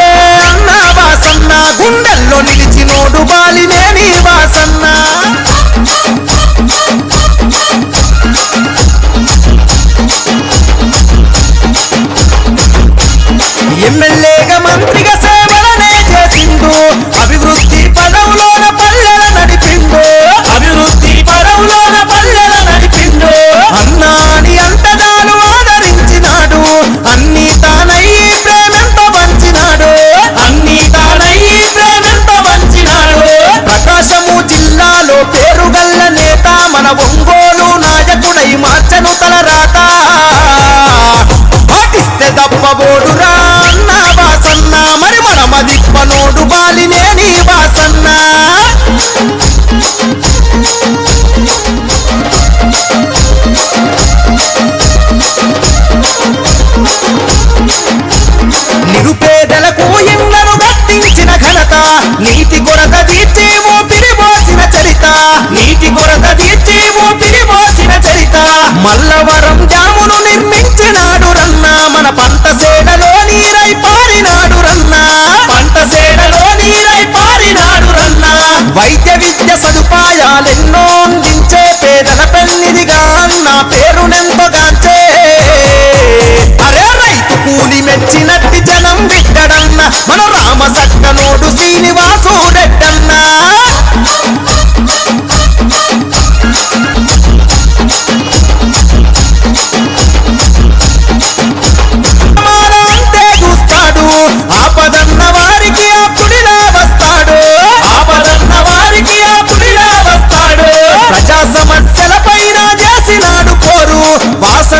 కదులుతున్నడే అన్న వాసన్న గుండెల్లో నిలిచినోడు బాలినేని. కొరత తీర్చి ఊపిరి చరిత. నీటి కొరత తీర్చి ఊపిరి చరిత. మల్లవరం జామును నిర్మించినాడు రన్న. మన పంట సేడలో నీరై పారినాడు రన్న. పంట సేడలో నీరై పారినాడు రన్న. వైద్య విద్య సదుపాయాలెన్నో అందించే పేదల పెళ్ళిదిగా అన్న పేరునెంతో గాంచే అరే రైతు కూలి మెచ్చినట్టి జనం బిడ్డడన్న. మన రామ సత్య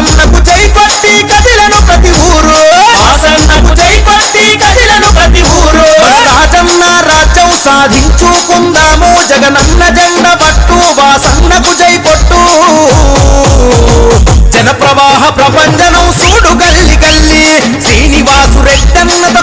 వాసన్నకు జై కొట్టి కదిలను ప్రతి ఊరు. వాసన్నకు జై కొట్టి కదిలను ప్రతి ఊరు. రాజన్న రాజ్యం సాధించుకుందాము. జగనన్న జెండ పట్టు వాసన్నకు జై కొట్టు జన ప్రవాహ ప్రపంచనం చూడు గల్లి గల్లి. శ్రీనివాసు రెడ్డన్నతో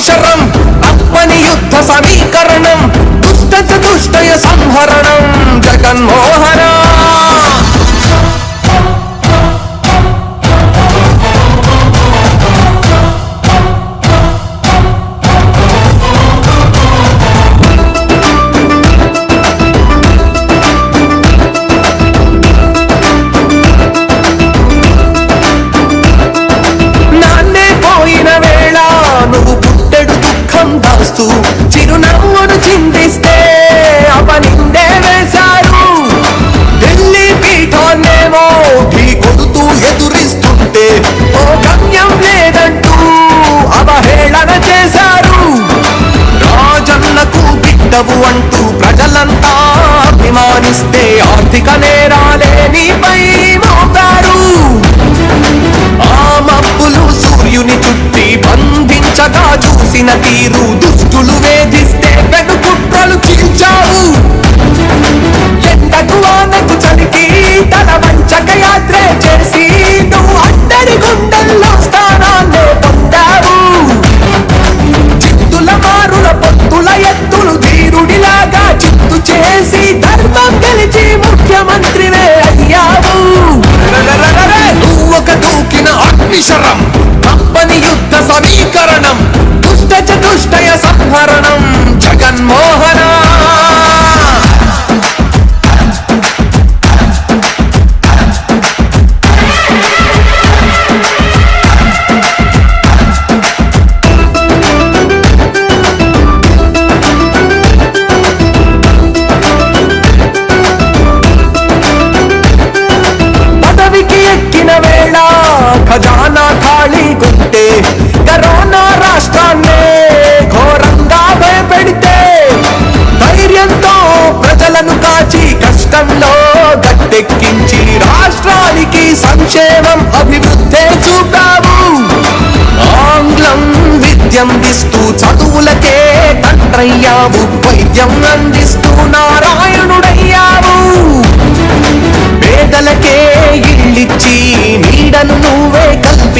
dice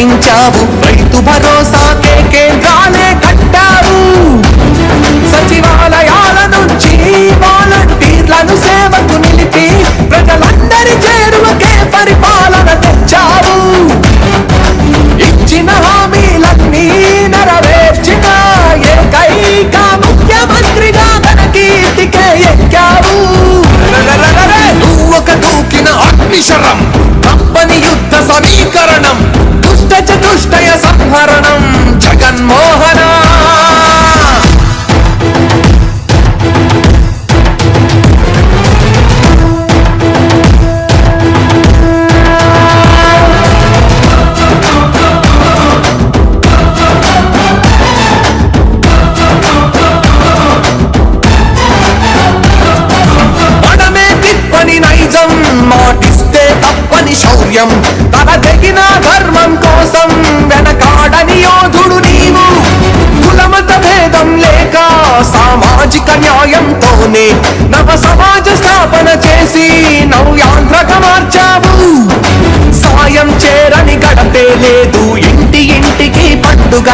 కల్పించావు. రైతు భరోసా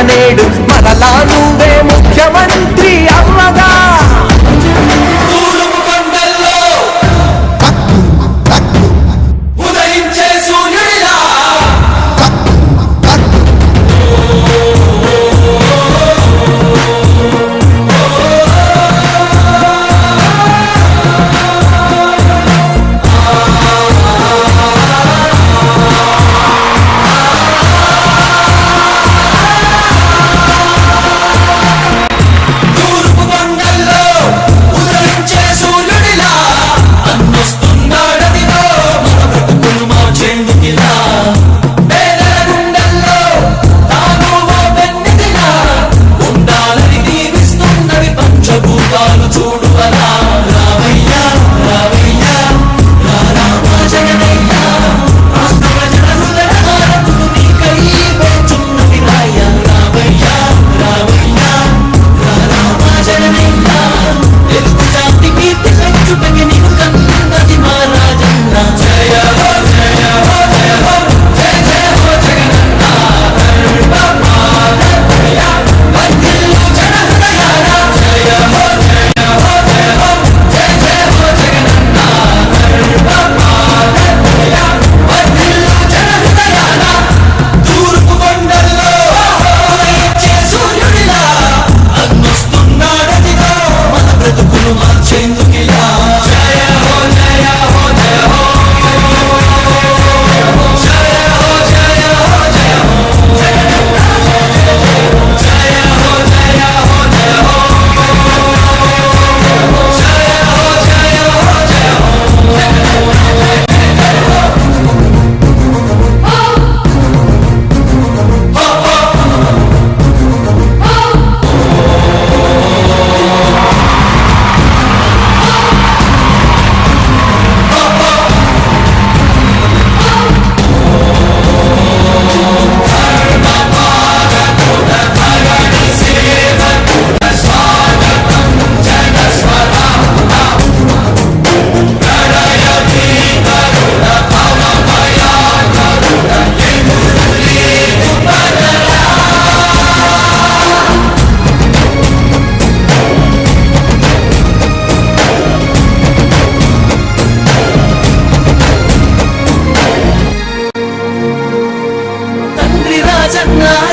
నేడు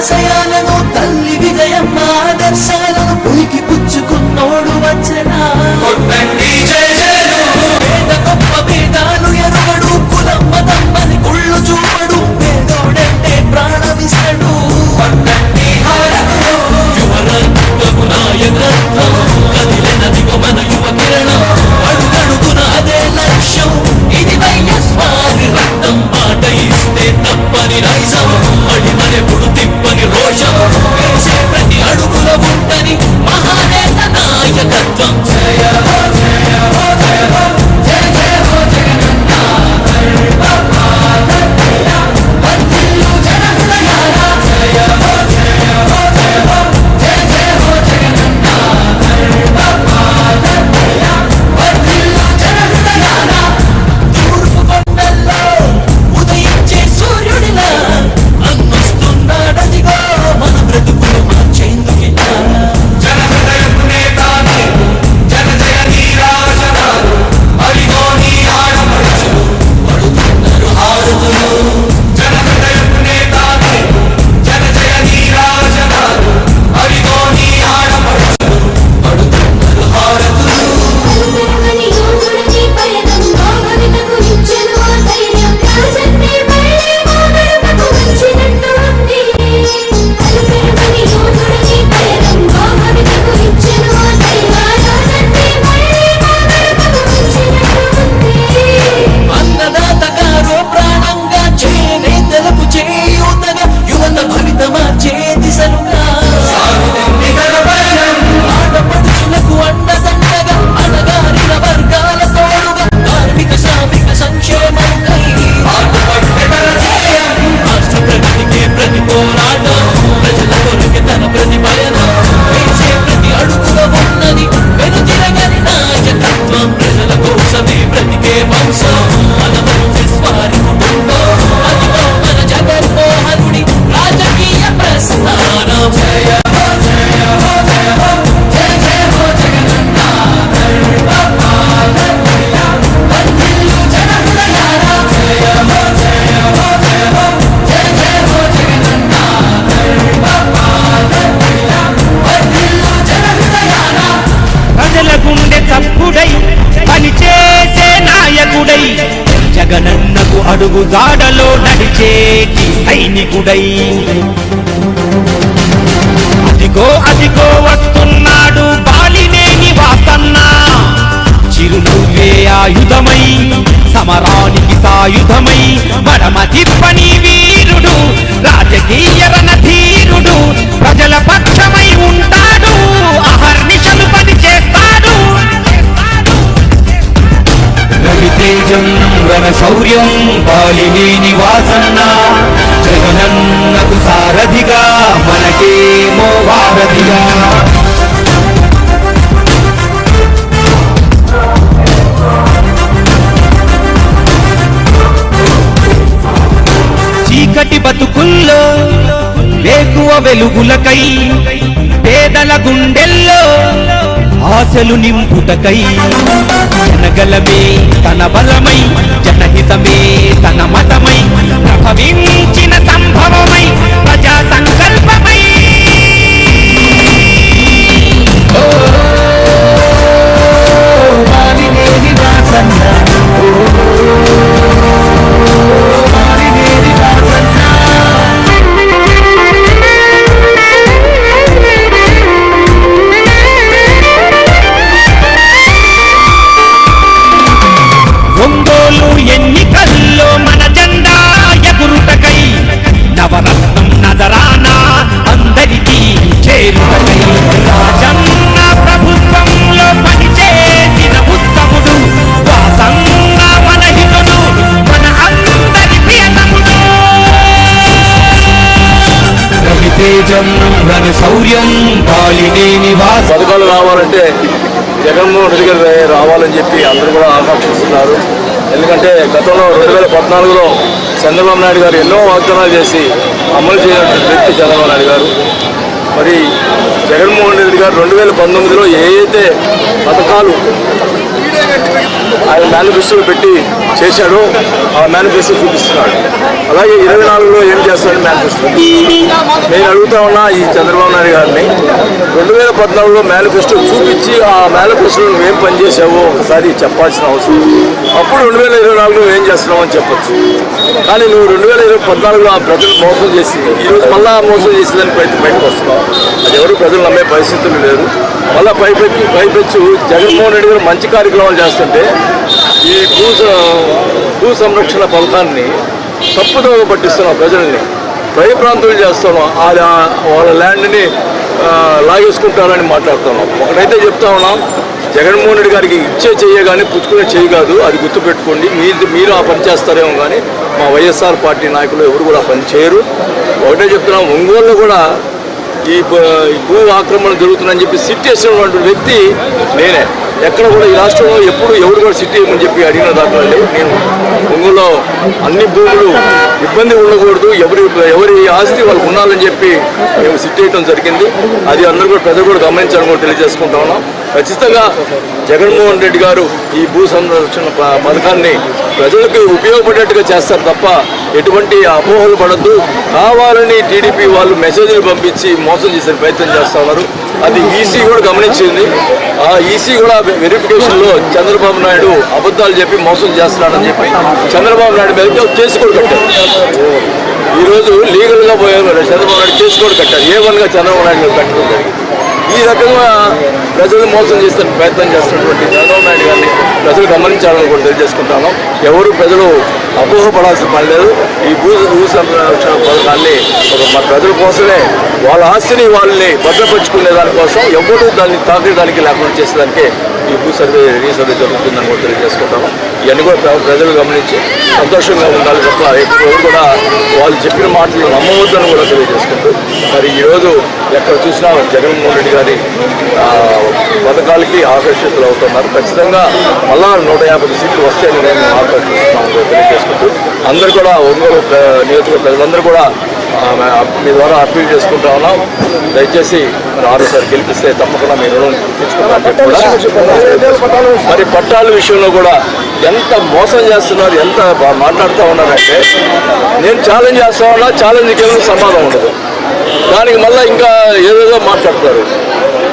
Señor. గాడలో జాడలో నడిచేటి సైనికుడై. అదిగో అదిగో వస్తున్నాడు బాలినేని వాసన్న చిరునవ్వే ఆయుధమై సమరానికి సాయుధమై మడమ తిప్పని వీరుడు రాజకీయ రణధీరుడు ప్రజల పక్షమై ఉంటాడు అహర్నిశలు రవితేజం శౌర్యం బాలినేని వాసన్న జగనన్నకు సారథిగా మనకేమో వారధిగా. చీకటి బతుకుల్లో వేకువ వెలుగులకై పేదల గుండెల్లో ఆశలు నింపుటకై జనగలమే తన బలమై జనహితమే తన మతమై ప్రభవించి శౌర్యం బాలినేని పథకాలు రావాలంటే జగన్మోహన్ రెడ్డి గారు రావాలని చెప్పి అందరూ కూడా ఆకాంక్షిస్తున్నారు. ఎందుకంటే గతంలో రెండు వేల పద్నాలుగులో చంద్రబాబు నాయుడు గారు ఎన్నో వాగ్దానాలు చేసి అమలు చేయని వ్యక్తి చంద్రబాబు నాయుడు గారు. మరి జగన్మోహన్ రెడ్డి గారు రెండు వేల పంతొమ్మిదిలో ఏ అయితే పథకాలు ఆయన మేనిఫెస్టోలు పెట్టి చేశాడు. ఆ మేనిఫెస్టో చూపిస్తున్నాడు. అలాగే ఇరవై నాలుగులో ఏం చేస్తాడు మేనిఫెస్టో నేను అడుగుతా ఉన్నా ఈ చంద్రబాబు నాయుడు గారిని. రెండు వేల పద్నాలుగులో మేనిఫెస్టో చూపించి ఆ మేనిఫెస్టోలో నువ్వు ఏం పని ఒకసారి చెప్పాల్సిన అవసరం అప్పుడు రెండు వేల ఇరవై నాలుగులో ఏం చేస్తున్నావు అని చెప్పొచ్చు. కానీ నువ్వు రెండు వేల ఇరవై పద్నాలుగులో ఆ ప్రజలు మోసం చేసింది. ఈరోజు మళ్ళా మోసం చేసిందని బయట బయటకు వస్తున్నావు. అది ఎవరు? ప్రజలు నమ్మే పరిస్థితులు లేరు మళ్ళీ పైపెచ్చి పైపెచ్చు జగన్మోహన్ రెడ్డి గారు మంచి కార్యక్రమాలు చేస్తుంటే ఈ భూ భూ సంరక్షణ పథకాన్ని తప్పుదోవ పట్టిస్తున్నాం ప్రజల్ని. పై ప్రాంతాలు చేస్తున్నాం. ఆ వాళ్ళ ల్యాండ్ని లాగేసుకుంటారని మాట్లాడుతున్నాం. ఒకటైతే చెప్తా ఉన్నాం జగన్మోహన్ రెడ్డి గారికి ఇచ్చే చెయ్య కానీ పుచ్చుకునే చెయ్యి కాదు. అది గుర్తుపెట్టుకోండి. మీరు మీరు ఆ పని చేస్తారేమో కానీ మా వైఎస్ఆర్ పార్టీ నాయకులు ఎవరు కూడా పని చేయరు. ఒకటే చెప్తున్నాం ఒంగోలులో కూడా ఈ భూ- ఆక్రమణ జరుగుతుందని చెప్పి సిట్ చేసినటువంటి వ్యక్తి నేనే. ఎక్కడ కూడా ఈ రాష్ట్రంలో ఎప్పుడు ఎవరు కూడా సిట్ చేయమని చెప్పి అడిగిన దాఖలా లేవు. నేను ఒంగోలులో అన్ని భూములు ఇబ్బంది ఉండకూడదు ఎవరి ఎవరి ఆస్తి వాళ్ళకు ఉండాలని చెప్పి మేము సిట్ చేయడం జరిగింది. అది అందరూ కూడా ప్రజలు కూడా గమనించాలని కూడా తెలియజేసుకుంటా ఉన్నాం. ఖచ్చితంగా జగన్మోహన్ రెడ్డి గారు ఈ భూ సంరక్షణ పథకాన్ని ప్రజలకు ఉపయోగపడేట్టుగా చేస్తారు తప్ప ఎటువంటి అపోహలు పడద్దు. కావాలని టీడీపీ వాళ్ళు మెసేజ్లు పంపించి మోసం చేసే ప్రయత్నం చేస్తా ఉన్నారు. అది ఈసీ కూడా గమనించింది. ఆ ఈసీ కూడా వెరిఫికేషన్లో చంద్రబాబు నాయుడు అబద్ధాలు చెప్పి మోసం చేస్తున్నాడని చెప్పి చంద్రబాబు నాయుడు మీద కేసు కూడా కట్టారు. ఈరోజు లీగల్గా పోయారు చంద్రబాబు నాయుడు కేసు కూడా కట్టారు. ఏ వన్గా చంద్రబాబు నాయుడు కట్టడం జరిగింది? ఈ రకంగా ప్రజలు మోసం చేస్తున్న ప్రయత్నం చేస్తున్నటువంటి చంద్రబాబు నాయుడు గారిని ప్రజలు గమనించాలని కూడా తెలియజేసుకుంటాను. ఎవరు ప్రజలు అపోహపడాల్సిన పని లేదు. ఈ భూ భూ సంరక్షణ పథకాన్ని ఒక మా ప్రజల కోసమే వాళ్ళ ఆస్తిని వాళ్ళని భద్రపరుచుకునే దానికోసం ఎవరు దాన్ని తాకేదానికి లేకుండా చేసేదానికి ఈ భూ సర్వే రీసర్వే జరుగుతుందని కూడా తెలియజేసుకుంటాము. ఇవన్నీ కూడా ప్రజలు గమనించి సంతోషంగా ఉండాలి తప్ప ఎప్పుడు కూడా వాళ్ళు చెప్పిన మాటలు నమ్మవద్దని కూడా తెలియజేసుకుంటూ మరి ఈరోజు ఎక్కడ చూసినా జగన్మోహన్ రెడ్డి గారి పథకాలకి ఆకర్షితులు అవుతున్నారు. ఖచ్చితంగా మళ్ళా నూట యాభై సీట్లు వస్తాయని నేను కూడా తెలియజేసుకుంటూ అందరూ కూడా ఒంగోలు నియోజకవర్గ ప్రజలందరూ కూడా మీ ద్వారా అప్పీల్ చేసుకుంటా ఉన్నాం. దయచేసి మరి ఆరోసారి గెలిపిస్తే తప్పకుండా మీ రుణం మరి పట్టాల విషయంలో కూడా ఎంత మోసం చేస్తున్నారు ఎంత మాట్లాడుతూ ఉన్నారంటే నేను ఛాలెంజ్ చేస్తా ఉన్నా ఛాలెంజ్కి వెళ్ళిన సమాధానం ఉండదు. దానికి మళ్ళీ ఇంకా ఏదేదో మాట్లాడతారు.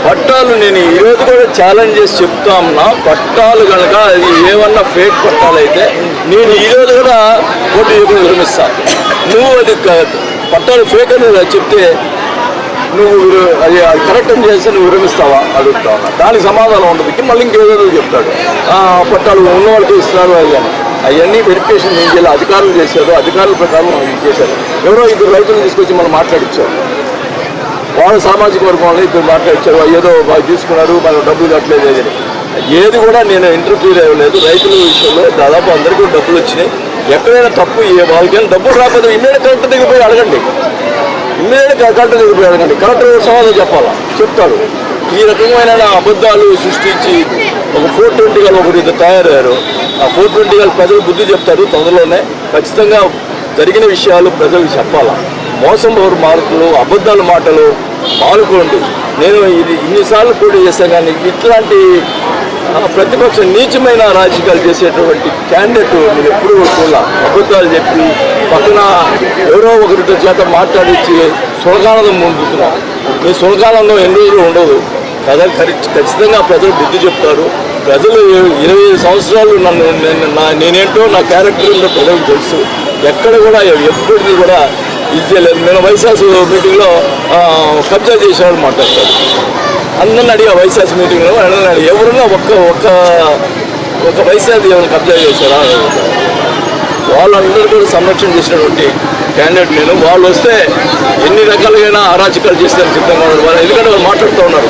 పట్టాలు నేను ఈరోజు కూడా ఛాలెంజ్ చేసి చెప్తా ఉన్నా. పట్టాలు కనుక అది ఏమన్నా ఫేక్ పట్టాలు అయితే నేను ఈరోజు కూడా పోటీ చేయకుండా విరమిస్తా నువ్వు అది పట్టాలు ఫేక్ అని చెప్తే నువ్వు అది కరెక్ట్ అని చేస్తే నువ్వు విరమిస్తావా అడుగుతా ఉన్నా. దానికి సమాధానం ఉండదు మళ్ళీ ఇంకేదో చెప్తాడు. పట్టాలు ఉన్న వాళ్ళకి ఇస్తున్నారు అది అని. అవన్నీ వెరిఫికేషన్ ఏం చేయాలి? అధికారులు చేశారు. అధికారుల ప్రకారం చేశారు. ఎవరో ఇద్దరు రైతులు తీసుకొచ్చి మనం మాట్లాడించారు వాళ్ళ సామాజిక వర్గం ఇద్దరు మాట్లాడిచ్చారు ఏదో వాళ్ళు తీసుకున్నారు వాళ్ళు డబ్బులు కట్టలేదు అని. ఏది కూడా నేను ఇంటర్ఫీర్ అవ్వలేదు. రైతుల విషయంలో దాదాపు అందరికీ డబ్బులు వచ్చినాయి. ఎక్కడైనా తప్పు ఏ వాళ్ళకైనా డబ్బులు రాకపోతే ఇమ్మీడియట్ కలెక్టర్ దగ్గర పోయి అడగండి. ఇమ్మీడియట్ కలెక్టర్ దగ్గర పోయి అడగండి. కలెక్టర్ సమాధానం చెప్పాలా? చెప్తారు ఈ రకమైన అబద్ధాలు సృష్టించి ఒక ఫోర్ ట్వంటీ గల ఒకటి తయారయ్యారు. ఆ ఫోర్ ట్వంటీ గల ప్రజలు బుద్ధి చెప్తారు తొందరలోనే. ఖచ్చితంగా జరిగిన విషయాలు ప్రజలకు చెప్పాలా? మోసం ఎవరు మార్కులు అబద్ధాల మాటలు మానుకోండి నేను ఇది ఇన్నిసార్లు పోటీ చేశాను కానీ ఇట్లాంటి ప్రతిపక్ష నీచమైన రాజకీయాలు చేసేటువంటి క్యాండిడేట్ నేను ఎప్పుడు కూడా అబద్ధాలు చెప్పి పక్కన ఎవరో ఒకరితో చేత మాట్లాడించి సులకానందం పొందుతున్నాం. మీ సులకానందం ఎన్ని రోజులు ఉండదు. ప్రజలు ఖచ్చితంగా ప్రజలు బుద్ధి చెప్తారు. ప్రజలు ఇరవై ఐదు సంవత్సరాలు నన్ను నేను నా నేనేంటో నా క్యారెక్టర్ ఏంటో ప్రజలకు తెలుసు. ఎక్కడ కూడా ఎప్పటికీ కూడా ఇది చేయలేదు నేను వైశాస్ మీటింగ్లో కబ్జా చేసేవాడు మాట్లాడతాడు అందరిని అడిగా వైశాస్ మీటింగ్లో అందరిని అడిగి ఎవరున్నా ఒక్క ఒక్క ఒక వైశాస్ ఏమైనా కబ్జా చేశారా? వాళ్ళందరూ కూడా సంరక్షణ చేసినటువంటి క్యాండిడేట్ నేను. వాళ్ళు వస్తే ఎన్ని రకాలుగా అరాచకాలు చేస్తారు సిద్ధంగా ఉన్నారు. వాళ్ళు ఎందుకంటే వాళ్ళు మాట్లాడుతూ ఉన్నారు.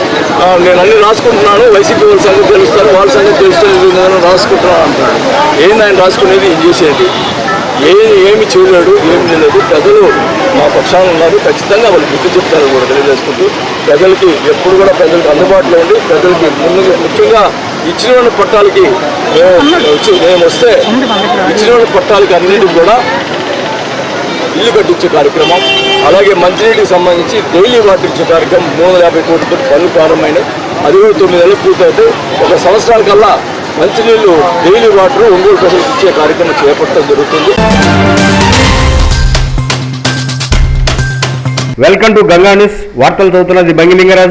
నేను అన్ని రాసుకుంటున్నాను వైసీపీ వాళ్ళ సంగతి తెలుస్తారు వాళ్ళ సంగతి తెలుస్తుంది రాసుకుంటున్నాను అంటున్నాను ఏంది ఆయన రాసుకునేది? ఇది చేసేది? ఏది ఏమి చేయలేడు ఏమి చేయలేదు. ప్రజలు మా పక్షాన ఉన్నారు. ఖచ్చితంగా వాళ్ళు గుర్తు చెప్తారు కూడా తెలియజేసుకుంటూ ప్రజలకి ఎప్పుడు కూడా ప్రజలకు అందుబాటులో ఉండి ప్రజలకి ముందుగా ముఖ్యంగా ఇచ్చిన పట్టాలకి మేము మేము వస్తే ఇచ్చిన పట్టాలకి అన్నిటికి కూడా ఇల్లు కట్టించే కార్యక్రమం అలాగే మంచినీటికి సంబంధించి డైలీ వాటర్ ఇచ్చే కార్యక్రమం మూడు వందల యాభై కోట్లతో పనులు ప్రారంభమైనాయి. అది కూడా తొమ్మిది నెలలు పూర్తవుతాయి ఒక సంవత్సరాల కల్లా మంచినీళ్ళు డైలీ వాటర్ ఒంగోలు ప్రజలకు ఇచ్చే కార్యక్రమం చేపట్టడం జరుగుతుంది. వెల్కమ్ టు గంగా న్యూస్ వార్తలు చదువుతున్నది బంగిలింగరాజు.